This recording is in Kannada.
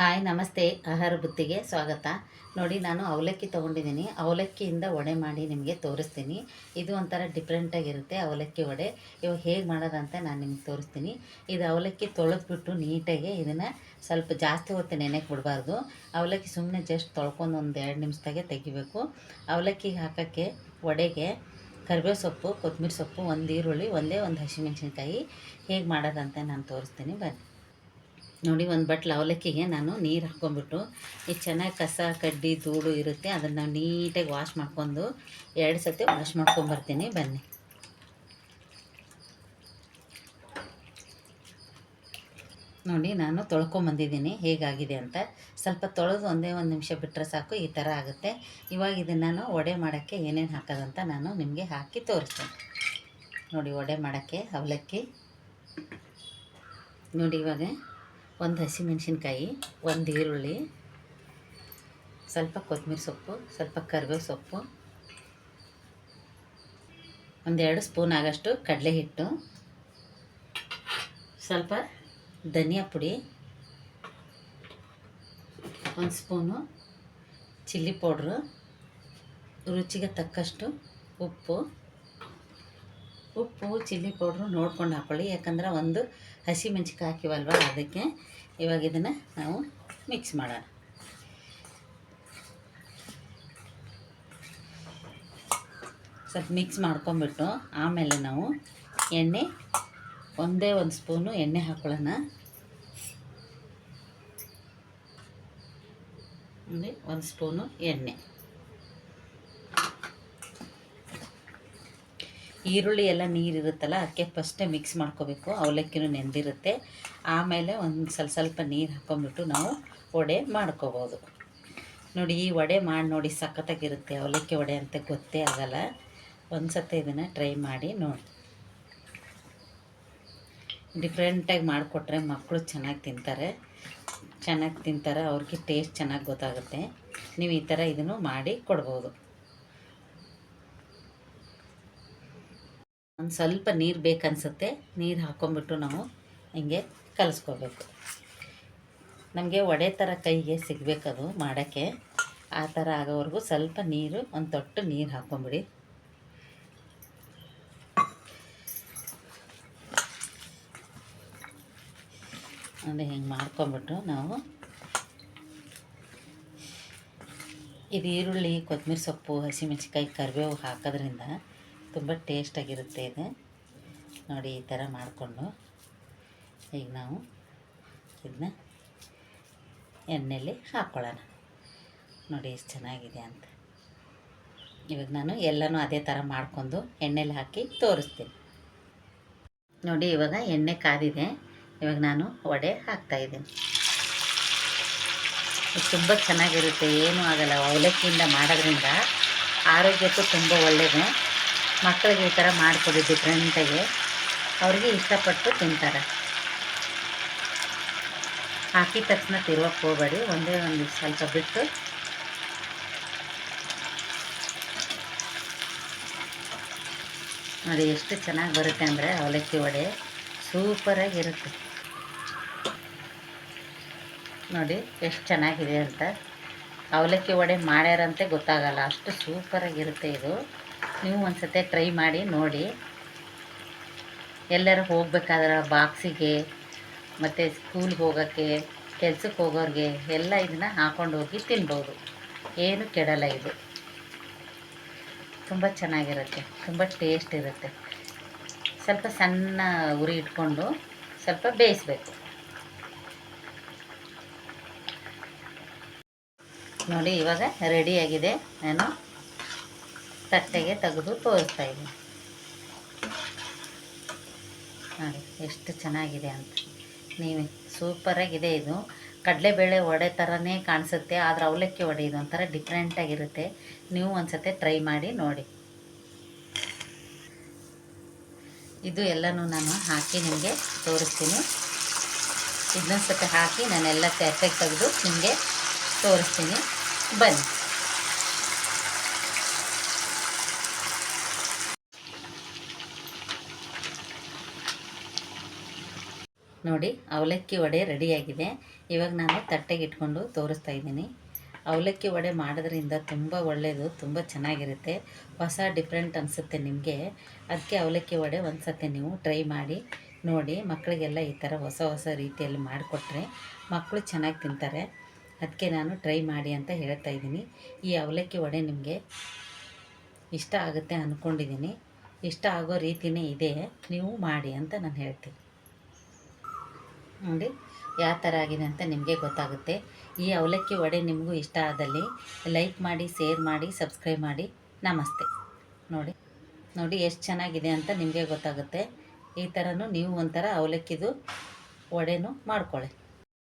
ಹಾಯ್, ನಮಸ್ತೆ. ಆಹಾರ ಬುತ್ತಿಗೆ ಸ್ವಾಗತ. ನೋಡಿ, ನಾನು ಅವಲಕ್ಕಿ ತೊಗೊಂಡಿದ್ದೀನಿ. ಅವಲಕ್ಕಿಯಿಂದ ವಡೆ ಮಾಡಿ ನಿಮಗೆ ತೋರಿಸ್ತೀನಿ. ಇದು ಒಂಥರ ಡಿಫ್ರೆಂಟಾಗಿರುತ್ತೆ ಅವಲಕ್ಕಿ ವಡೆ. ಇವಾಗ ಹೇಗೆ ಮಾಡೋದಂತ ನಾನು ನಿಮ್ಗೆ ತೋರಿಸ್ತೀನಿ. ಇದು ಅವಲಕ್ಕಿ ತೊಳೆದ್ಬಿಟ್ಟು ನೀಟಾಗಿ ಇದನ್ನು ಸ್ವಲ್ಪ ಜಾಸ್ತಿ ಹೊತ್ತು ನೆನೆಗೆ ಬಿಡಬಾರ್ದು. ಅವಲಕ್ಕಿ ಸುಮ್ಮನೆ ಜಸ್ಟ್ ತೊಳ್ಕೊಂಡು ಒಂದು ಎರಡು ನಿಮಿಷದಾಗೆ ತೆಗಿಬೇಕು. ಅವಲಕ್ಕಿಗೆ ಹಾಕೋಕ್ಕೆ ವಡೆಗೆ ಕರಿಬೇವು ಸೊಪ್ಪು ಕೊತ್ತಂಬರಿ ಸೊಪ್ಪು, ಒಂದು ಈರುಳ್ಳಿ, ಒಂದೇ ಒಂದು ಹಸಿಮೆಣಸಿನ್ಕಾಯಿ. ಹೇಗೆ ಮಾಡೋದಂತ ನಾನು ತೋರಿಸ್ತೀನಿ. ಬನ್ನಿ. ನೋಡಿ, ಒಂದು ಬಟ್ಲು ಅವಲಕ್ಕಿಗೆ ನಾನು ನೀರು ಹಾಕ್ಕೊಂಡ್ಬಿಟ್ಟು ಈ ಚೆನ್ನಾಗಿ ಕಸ, ಕಡ್ಡಿ, ಧೂಳು ಇರುತ್ತೆ, ಅದನ್ನು ನೀಟಾಗಿ ವಾಶ್ ಮಾಡ್ಕೊಂಡು, ಎರಡು ಸತಿ ವಾಶ್ ಮಾಡ್ಕೊಂಬರ್ತೀನಿ ಬನ್ನಿ. ನೋಡಿ, ನಾನು ತೊಳ್ಕೊಂಬಂದಿದ್ದೀನಿ, ಹೇಗಾಗಿದೆ ಅಂತ. ಸ್ವಲ್ಪ ತೊಳೆದು ಒಂದೇ ಒಂದು ನಿಮಿಷ ಬಿಟ್ಟರೆ ಸಾಕು, ಈ ಥರ ಆಗುತ್ತೆ. ಇವಾಗ ಇದನ್ನು ನಾನು ವಡೆ ಮಾಡೋಕ್ಕೆ ಏನೇನು ಹಾಕೋದಂತ ನಾನು ನಿಮಗೆ ಹಾಕಿ ತೋರಿಸ್ತೇನೆ. ನೋಡಿ, ವಡೆ ಮಾಡೋಕ್ಕೆ ಅವಲಕ್ಕಿ. ನೋಡಿ, ಇವಾಗ ಒಂದು ಹಸಿಮೆಣ್ಸಿನ್ಕಾಯಿ, ಒಂದು ಈರುಳ್ಳಿ, ಸ್ವಲ್ಪ ಕೊತ್ತಂಬರಿ ಸೊಪ್ಪು, ಸ್ವಲ್ಪ ಕರಿಬೇವು ಸೊಪ್ಪು, ಒಂದೆರಡು ಸ್ಪೂನ್ ಆಗೋಷ್ಟು ಕಡಲೆ ಹಿಟ್ಟು ಸ್ವಲ್ಪ ಧನಿಯಾ ಪುಡಿ, ಒಂದು ಸ್ಪೂನು ಚಿಲ್ಲಿ ಪೌಡ್ರು, ರುಚಿಗೆ ತಕ್ಕಷ್ಟು ಉಪ್ಪು ಉಪ್ಪು, ಚಿಲ್ಲಿ ಪೌಡ್ರು ನೋಡ್ಕೊಂಡು ಹಾಕ್ಕೊಳ್ಳಿ ಯಾಕಂದ್ರೆ ಒಂದು ಹಸಿ ಹಾಕಿವಲ್ವ ಅದಕ್ಕೆ ಇವಾಗ ಇದನ್ನು ನಾವು ಮಿಕ್ಸ್ ಮಾಡೋಣ. ಸ್ವಲ್ಪ ಮಿಕ್ಸ್ ಮಾಡ್ಕೊಂಬಿಟ್ಟು ಆಮೇಲೆ ನಾವು ಎಣ್ಣೆ, ಒಂದೇ ಒಂದು ಸ್ಪೂನು ಎಣ್ಣೆ ಹಾಕೊಳ್ಳೋಣ. ಒಂದು ಸ್ಪೂನು ಎಣ್ಣೆ. ಈರುಳ್ಳಿ ಎಲ್ಲ ನೀರಿರುತ್ತಲ್ಲ, ಅದಕ್ಕೆ ಫಸ್ಟೇ ಮಿಕ್ಸ್ ಮಾಡ್ಕೋಬೇಕು. ಅವಲಕ್ಕಿನೂ ನೆಂದಿರುತ್ತೆ. ಆಮೇಲೆ ಒಂದು ಸ್ವಲ್ಪ ಸ್ವಲ್ಪ ನೀರು ಹಾಕೊಂಡ್ಬಿಟ್ಟು ನಾವು ವಡೆ ಮಾಡ್ಕೋಬೋದು. ನೋಡಿ, ಈ ವಡೆ ಮಾಡಿ ನೋಡಿ, ಸಖತ್ತಾಗಿರುತ್ತೆ ಅವಲಕ್ಕಿ ವಡೆ ಅಂತ ಗೊತ್ತೇ ಆಗಲ್ಲ. ಒಂದು ಸತಿ ಇದನ್ನು ಟ್ರೈ ಮಾಡಿ ನೋಡಿ. ಡಿಫ್ರೆಂಟಾಗಿ ಮಾಡಿಕೊಟ್ರೆ ಮಕ್ಕಳು ಚೆನ್ನಾಗಿ ತಿಂತಾರೆ. ಚೆನ್ನಾಗಿ ತಿಂತಾರೆ, ಅವ್ರಿಗೆ ಟೇಸ್ಟ್ ಚೆನ್ನಾಗಿ ಗೊತ್ತಾಗುತ್ತೆ. ನೀವು ಈ ಥರ ಇದನ್ನು ಮಾಡಿ ಕೊಡ್ಬೋದು. ಒಂದು ಸ್ವಲ್ಪ ನೀರು ಬೇಕನ್ಸುತ್ತೆ. ನೀರು ಹಾಕ್ಕೊಂಬಿಟ್ಟು ನಾವು ಹಿಂಗೆ ಕಲಿಸ್ಕೋಬೇಕು. ನಮಗೆ ಒಡೆ ಥರ ಕೈಗೆ ಸಿಗಬೇಕದು ಮಾಡೋಕ್ಕೆ. ಆ ಥರ ಆಗೋವರೆಗೂ ಸ್ವಲ್ಪ ನೀರು, ಒಂದು ತೊಟ್ಟು ನೀರು ಹಾಕ್ಕೊಂಬಿಡಿ ಅಂದರೆ ಹಿಂಗೆ ಮಾಡ್ಕೊಂಬಿಟ್ಟು ನಾವು ಇದು ಈರುಳ್ಳಿ, ಕೊತ್ತಂಬರಿ ಸೊಪ್ಪು ಹಸಿಮೆಣ್ಸಿಕಾಯಿ ಕರಿಬೇವು ಹಾಕೋದ್ರಿಂದ ತುಂಬ ಟೇಸ್ಟಾಗಿರುತ್ತೆ ಇದು ನೋಡಿ, ಈ ಥರ ಮಾಡಿಕೊಂಡು ಈಗ ನಾವು ಇದನ್ನ ಎಣ್ಣೆಯಲ್ಲಿ ಹಾಕ್ಕೊಳ್ಳೋಣ ನೋಡಿ, ಎಷ್ಟು ಚೆನ್ನಾಗಿದೆ ಅಂತ. ಇವಾಗ ನಾನು ಎಲ್ಲನೂ ಅದೇ ಥರ ಮಾಡ್ಕೊಂಡು ಎಣ್ಣೆಲಿ ಹಾಕಿ ತೋರಿಸ್ತೀನಿ. ನೋಡಿ, ಇವಾಗ ಎಣ್ಣೆ ಕಾದಿದೆ. ಇವಾಗ ನಾನು ವಡೆ ಹಾಕ್ತಾಯಿದ್ದೀನಿ ಇದು ತುಂಬ ಚೆನ್ನಾಗಿರುತ್ತೆ. ಏನೂ ಆಗಲ್ಲ. ಅವಲಕ್ಕಿಯಿಂದ ಮಾಡೋದ್ರಿಂದ ಆರೋಗ್ಯಕ್ಕೂ ತುಂಬ ಒಳ್ಳೆಯದು ಮಕ್ಕಳಿಗೆ ಈ ಥರ ಮಾಡಿಕೊಡಿದ್ದು ಡಿಫ್ರೆಂಟಾಗಿ ಅವ್ರಿಗೆ ಇಷ್ಟಪಟ್ಟು ತಿಂತಾರೆ. ಹಾಕಿದ ತಕ್ಷಣ ತಿರುವಕ್ಕೆ ಹೋಗಬೇಡಿ. ಒಂದೇ ಒಂದು ಸ್ವಲ್ಪ ಬಿಟ್ಟು. ನೋಡಿ ಎಷ್ಟು ಚೆನ್ನಾಗಿ ಬರುತ್ತೆ ಅಂದರೆ ಅವಲಕ್ಕಿ ವಡೆ ಸೂಪರಾಗಿರುತ್ತೆ. ನೋಡಿ ಎಷ್ಟು ಚೆನ್ನಾಗಿದೆ ಅಂತ. ಅವಲಕ್ಕಿ ವಡೆ ಮಾಡ್ಯಾರಂತೆ ಗೊತ್ತಾಗಲ್ಲ. ಅಷ್ಟು ಸೂಪರಾಗಿರುತ್ತೆ ಇದು. ನೀವು ಒಂದು ಸತಿ ಟ್ರೈ ಮಾಡಿ, ನೋಡಿ. ಎಲ್ಲರೂ ಹೋಗಬೇಕಾದ್ರೆ ಬಾಕ್ಸಿಗೆ, ಮತ್ತು ಸ್ಕೂಲ್ಗೆ ಹೋಗೋಕ್ಕೆ, ಕೆಲ್ಸಕ್ಕೆ ಹೋಗೋರಿಗೆ ಎಲ್ಲ ಇದನ್ನು ಹಾಕೊಂಡು ಹೋಗಿ ತಿನ್ಬೋದು. ಏನು ಕೆಡಲ್ಲ ಇದು. ತುಂಬ ಚೆನ್ನಾಗಿರುತ್ತೆ, ತುಂಬ ಟೇಸ್ಟ್ ಇರುತ್ತೆ. ಸ್ವಲ್ಪ ಸಣ್ಣ ಉರಿ ಇಟ್ಕೊಂಡು ಸ್ವಲ್ಪ ಬೇಯಿಸ್ಬೇಕು. ನೋಡಿ, ಇವಾಗ ರೆಡಿಯಾಗಿದೆ ನಾನು ತಟ್ಟೆಗೆ ತೆಗೆದು ತೋರಿಸ್ತಾ ಇದ್ದೀನಿ. ನೋಡಿ, ಎಷ್ಟು ಚೆನ್ನಾಗಿದೆ ಅಂತ. ನೀವೇ, ಸೂಪರಾಗಿದೆ ಇದು. ಕಡಲೆಬೇಳೆ ವಡೆ ಥರನೇ ಕಾಣಿಸುತ್ತೆ, ಆದರೆ ಅವಲಕ್ಕಿ ವಡೆ ಇದು ಒಂಥರ ಡಿಫ್ರೆಂಟಾಗಿರುತ್ತೆ ನೀವು ಒಂದು ಸತಿ ಟ್ರೈ ಮಾಡಿ ನೋಡಿ. ಇದು ಎಲ್ಲನೂ ನಾನು ಹಾಕಿ ನಿಮಗೆ ತೋರಿಸ್ತೀನಿ. ಇದನ್ನೊಂದು ಸತಿ ಹಾಕಿ ನಾನೆಲ್ಲ ತೆಗೆದು ನಿಮಗೆ ತೋರಿಸ್ತೀನಿ. ಬನ್ನಿ. ನೋಡಿ, ಅವಲಕ್ಕಿ ವಡೆ ರೆಡಿಯಾಗಿದೆ. ಇವಾಗ ನಾನು ತಟ್ಟೆಗೆ ಇಟ್ಕೊಂಡು ತೋರಿಸ್ತಾ ಇದ್ದೀನಿ. ಅವಲಕ್ಕಿ ವಡೆ ಮಾಡೋದ್ರಿಂದ ತುಂಬ ಒಳ್ಳೆಯದು ತುಂಬ ಚೆನ್ನಾಗಿರುತ್ತೆ. ಹೊಸ ಡಿಫ್ರೆಂಟ್ ಅನಿಸುತ್ತೆ ನಿಮಗೆ. ಅದಕ್ಕೆ ಅವಲಕ್ಕಿ ವಡೆ ಒಂದು ಸತಿ ನೀವು ಟ್ರೈ ಮಾಡಿ, ನೋಡಿ ಮಕ್ಕಳಿಗೆಲ್ಲ ಈ ಥರ ಹೊಸ ಹೊಸ ರೀತಿಯಲ್ಲಿ ಮಾಡಿಕೊಟ್ರೆ ಮಕ್ಕಳು ಚೆನ್ನಾಗಿ ತಿಂತಾರೆ. ಅದಕ್ಕೆ ನಾನು ಟ್ರೈ ಮಾಡಿ ಅಂತ ಹೇಳ್ತಾ ಇದ್ದೀನಿ. ಈ ಅವಲಕ್ಕಿ ವಡೆ ನಿಮಗೆ ಇಷ್ಟ ಆಗುತ್ತೆ ಅಂದ್ಕೊಂಡಿದ್ದೀನಿ ಇಷ್ಟ ಆಗೋ ರೀತಿಯೇ ಇದೆ. ನೀವು ಮಾಡಿ ಅಂತ ನಾನು ಹೇಳ್ತೀನಿ. ನೋಡಿ, ಯಾವ ಥರ ಆಗಿದೆ ಅಂತ ನಿಮಗೆ ಗೊತ್ತಾಗುತ್ತೆ. ಈ ಅವಲಕ್ಕಿ ವಡೆ ನಿಮಗೂ ಇಷ್ಟ ಆದಲ್ಲಿ ಲೈಕ್ ಮಾಡಿ ಶೇರ್ ಮಾಡಿ ಸಬ್ಸ್ಕ್ರೈಬ್ ಮಾಡಿ. ನಮಸ್ತೆ. ನೋಡಿ ನೋಡಿ ಎಷ್ಟು ಚೆನ್ನಾಗಿದೆ ಅಂತ ನಿಮಗೆ ಗೊತ್ತಾಗುತ್ತೆ. ಈ ಥರನೂ ನೀವು ಒಂಥರ ಅವಲಕ್ಕಿದು ವಡೆನೂ ಮಾಡ್ಕೊಳ್ಳಿ.